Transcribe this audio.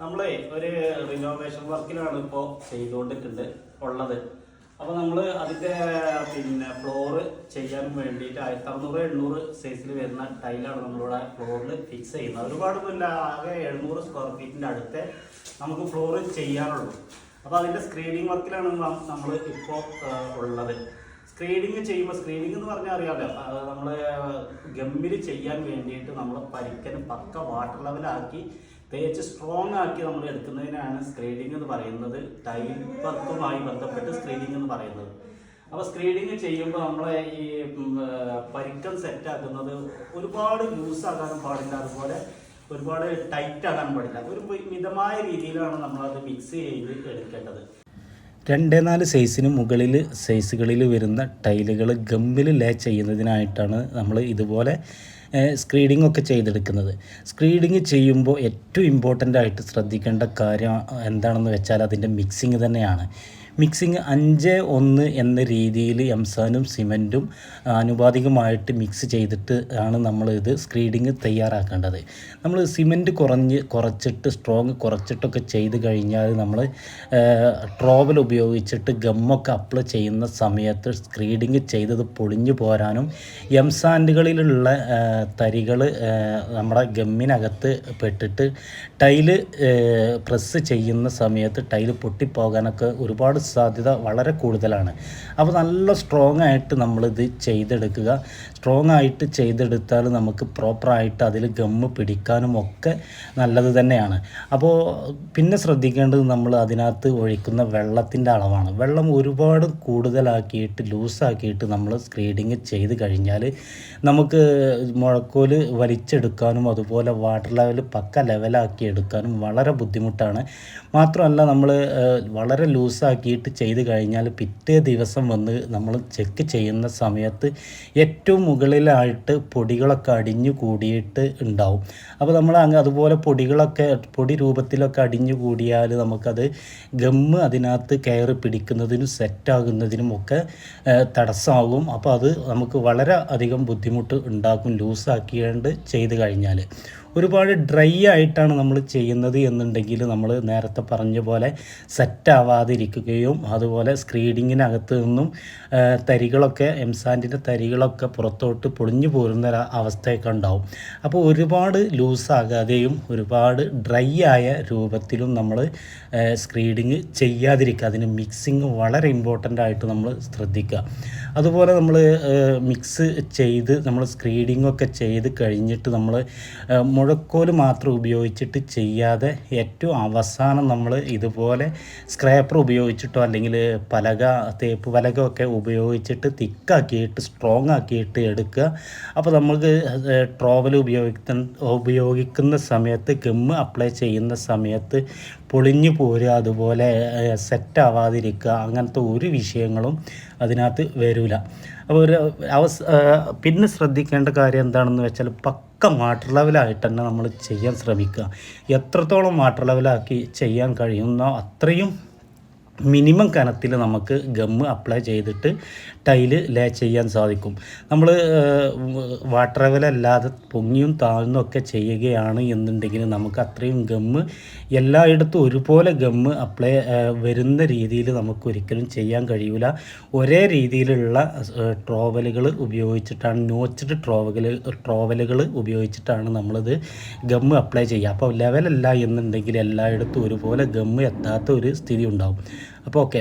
നമ്മളെ ഒരു റിനോവേഷൻ വർക്കിലാണ് ഇപ്പോൾ ചെയ്തുകൊണ്ടിട്ടുണ്ട് ഉള്ളത്. അപ്പോൾ നമ്മൾ അതിന്റെ പിന്നെ ഫ്ലോറ് ചെയ്യാൻ വേണ്ടിയിട്ട് ആയിരത്തി അറുന്നൂറ് എണ്ണൂറ് സൈസിൽ വരുന്ന ടൈലാണ് നമ്മളിവിടെ ഫ്ലോറിൽ ഫിക്സ് ചെയ്യുന്നത്. ഒരുപാടൊന്നുമില്ല ആകെ എഴുന്നൂറ് സ്ക്വയർ ഫീറ്റിന്റെ അടുത്ത് നമുക്ക് ഫ്ലോറ് ചെയ്യാനുള്ളൂ. അപ്പോൾ അതിന്റെ സ്ക്രീനിങ് വർക്കിലാണ് നമ്മൾ ഇപ്പോൾ ഉള്ളത്. സ്ക്രീനിങ് ചെയ്യുമ്പോൾ സ്ക്രീനിങ് എന്ന് പറഞ്ഞാൽ അറിയാമല്ലോ നമ്മൾ ഗമ്മിൽ ചെയ്യാൻ വേണ്ടിയിട്ട് നമ്മൾ പരിക്കന് പക്ക വാട്ടർ ലെവലാക്കി തേച്ച് സ്ട്രോങ് ആക്കി നമ്മൾ എടുക്കുന്നതിനാണ് സ്ക്രീനിങ് എന്ന് പറയുന്നത്. ടൈൽ വർക്കുമായി ബന്ധപ്പെട്ട് സ്ക്രീനിങ് എന്ന് പറയുന്നത്. അപ്പോൾ സ്ക്രീനിങ് ചെയ്യുമ്പോൾ നമ്മളെ ഈ പരിക്കം സെറ്റാക്കുന്നത് ഒരുപാട് ലൂസ് ആകാനും പാടില്ല. അതുപോലെ ഒരുപാട് ടൈറ്റ് ആകാനും പാടില്ല. ഒരു മിതമായ രീതിയിലാണ് നമ്മളത് മിക്സ് ചെയ്ത് എടുക്കേണ്ടത്. രണ്ട് നാല് സൈസിന് മുകളിൽ സൈസുകളിൽ വരുന്ന ടൈലുകൾ ഗമ്മിൽ ലേ ചെയ്യുന്നതിനായിട്ടാണ് നമ്മൾ ഇതുപോലെ സ്ക്രീഡിംഗ് ഒക്കെ ചെയ്തെടുക്കുന്നത്. സ്ക്രീഡിങ് ചെയ്യുമ്പോൾ ഏറ്റവും ഇമ്പോർട്ടന്റ് ആയിട്ട് ശ്രദ്ധിക്കേണ്ട കാര്യം എന്താണെന്ന് വെച്ചാൽ അതിന്റെ മിക്സിങ് തന്നെയാണ്. മിക്സിങ് അഞ്ച് ഒന്ന് എന്ന രീതിയിൽ എംസാനും സിമന്റും ആനുപാതികമായിട്ട് മിക്സ് ചെയ്തിട്ട് ആണ് നമ്മൾ ഇത് സ്ക്രീഡിങ് തയ്യാറാക്കേണ്ടത്. നമ്മൾ സിമന്റ് കുറഞ്ഞ് കുറച്ചിട്ട് സ്ട്രോങ് കുറച്ചിട്ടൊക്കെ ചെയ്ത് കഴിഞ്ഞാൽ നമ്മൾ ട്രോവൽ ഉപയോഗിച്ചിട്ട് ഗമ്മൊക്കെ അപ്ലൈ ചെയ്യുന്ന സമയത്ത് സ്ക്രീഡിങ് ചെയ്തത് പൊളിഞ്ഞു പോരാനും എംസാൻഡുകളിലുള്ള തരികൾ നമ്മുടെ ഗമ്മിനകത്ത് പെട്ടിട്ട് ടൈൽ പ്രസ് ചെയ്യുന്ന സമയത്ത് ടൈൽ പൊട്ടിപ്പോകാനൊക്കെ ഒരുപാട് സാധ്യത വളരെ കൂടുതലാണ്. അപ്പോൾ നല്ല സ്ട്രോങ് ആയിട്ട് നമ്മളിത് ചെയ്തെടുക്കുക. സ്ട്രോങ് ആയിട്ട് ചെയ്തെടുത്താൽ നമുക്ക് പ്രോപ്പറായിട്ട് അതിൽ ഗമ്മ് പിടിക്കാനും ഒക്കെ നല്ലത് തന്നെയാണ്. അപ്പോൾ പിന്നെ ശ്രദ്ധിക്കേണ്ടത് നമ്മൾ അതിനകത്ത് ഒഴിക്കുന്ന വെള്ളത്തിന്റെ അളവാണ്. വെള്ളം ഒരുപാട് കൂടുതലാക്കിയിട്ട് ലൂസാക്കിയിട്ട് നമ്മൾ സ്ക്രീഡിങ് ചെയ്ത് കഴിഞ്ഞാൽ നമുക്ക് മുഴക്കോൽ വലിച്ചെടുക്കാനും അതുപോലെ വാട്ടർ ലെവൽ പക്ക ലെവലാക്കി എടുക്കാനും വളരെ ബുദ്ധിമുട്ടാണ്. മാത്രമല്ല നമ്മൾ വളരെ ലൂസാക്കിയിട്ട് ചെയ്ത് കഴിഞ്ഞാൽ പിറ്റേ ദിവസം വന്ന് നമ്മൾ ചെക്ക് ചെയ്യുന്ന സമയത്ത് ഏറ്റവും മുകളിലായിട്ട് പൊടികളൊക്കെ അടിഞ്ഞു കൂടിയിട്ട് ഉണ്ടാവും. അപ്പോൾ നമ്മൾ അങ്ങ് അതുപോലെ പൊടികളൊക്കെ പൊടി രൂപത്തിലൊക്കെ അടിഞ്ഞു കൂടിയാൽ നമുക്കത് ഗമ്മ് അതിനകത്ത് കയറി പിടിക്കുന്നതിനും സെറ്റാകുന്നതിനും ഒക്കെ തടസ്സമാകും. അപ്പോൾ അത് നമുക്ക് വളരെ അധികം ബുദ്ധിമുട്ട് ഉണ്ടാക്കും ലൂസാക്കിയാണ്ട് ചെയ്ത് കഴിഞ്ഞാൽ. ഒരുപാട് ഡ്രൈ ആയിട്ടാണ് നമ്മൾ ചെയ്യുന്നത് എന്നുണ്ടെങ്കിൽ നമ്മൾ നേരത്തെ പറഞ്ഞ പോലെ സെറ്റാവാതിരിക്കുകയും അതുപോലെ സ്ക്രീഡിങ്ങിനകത്ത് നിന്നും തരികളൊക്കെ എംസാൻഡിന്റെ തരികളൊക്കെ പുറത്തോട്ട് പൊളിഞ്ഞു പോരുന്ന അവസ്ഥയൊക്കെ ഉണ്ടാവും. അപ്പോൾ ഒരുപാട് ലൂസാകാതെയും ഒരുപാട് ഡ്രൈ ആയ രൂപത്തിലും നമ്മൾ സ്ക്രീഡിങ് ചെയ്യാതിരിക്കുക. അതിന് മിക്സിങ് വളരെ ഇമ്പോർട്ടന്റ് ആയിട്ട് നമ്മൾ ശ്രദ്ധിക്കുക. അതുപോലെ നമ്മൾ മിക്സ് ചെയ്ത് നമ്മൾ സ്ക്രീഡിങ്ങൊക്കെ ചെയ്ത് കഴിഞ്ഞിട്ട് നമ്മൾ മുഴക്കോൽ മാത്രം ഉപയോഗിച്ചിട്ട് ചെയ്യാതെ ഏറ്റവും അവസാനം നമ്മൾ ഇതുപോലെ സ്ക്രാപ്പർ ഉപയോഗിച്ചിട്ടോ അല്ലെങ്കിൽ പലക തേപ്പ് പലക ഒക്കെ ഉപയോഗിച്ചിട്ട് തിക്കാക്കിയിട്ട് സ്ട്രോങ് ആക്കിയിട്ട് എടുക്കുക. അപ്പോൾ നമുക്ക് ട്രോവൽ ഉപയോഗിക്കുന്ന ഉപയോഗിക്കുന്ന സമയത്ത് ഗമ്മ് അപ്ലൈ ചെയ്യുന്ന സമയത്ത് പൊളിഞ്ഞു പോരുക അതുപോലെ സെറ്റ് ആവാതിരിക്കുക അങ്ങനത്തെ ഒരു വിഷയങ്ങളും അതിനകത്ത് വരില്ല അപ്പോൾ ഒരു അവസ് പിന്നെ ശ്രദ്ധിക്കേണ്ട കാര്യം എന്താണെന്ന് വെച്ചാൽ പക്ക വാട്ടർ ലെവലായിട്ട് തന്നെ നമ്മൾ ചെയ്യാൻ ശ്രമിക്കുക. എത്രത്തോളം വാട്ടർ ലെവലാക്കി ചെയ്യാൻ കഴിയുന്നോ അത്രയും മിനിമം കനത്തിൽ നമുക്ക് ഗമ്മ് അപ്ലൈ ചെയ്തിട്ട് ടൈൽ ലേ ചെയ്യാൻ സാധിക്കും. നമ്മൾ വാട്ടർ ലെവലല്ലാതെ പൊങ്ങിയും താഴ്ന്നും ഒക്കെ ചെയ്യുകയാണ് എന്നുണ്ടെങ്കിൽ നമുക്ക് അത്രയും ഗമ്മ് എല്ലായിടത്തും ഒരുപോലെ ഗമ്മ് അപ്ലൈ വരുന്ന രീതിയിൽ നമുക്ക് ഒരിക്കലും ചെയ്യാൻ കഴിയില്ല ഒരേ രീതിയിലുള്ള ട്രോവലുകൾ ഉപയോഗിച്ചിട്ടാണ് നോച്ചഡ് ട്രോവലുകൾ ട്രോവലുകൾ ഉപയോഗിച്ചിട്ടാണ് നമ്മളിത് ഗമ്മ് അപ്ലൈ ചെയ്യുക. അപ്പോൾ ലെവലല്ല എന്നുണ്ടെങ്കിൽ എല്ലായിടത്തും ഒരുപോലെ ഗമ്മ് എത്താത്ത ഒരു സ്ഥിതി ഉണ്ടാവും. അപ്പോൾ ഓക്കെ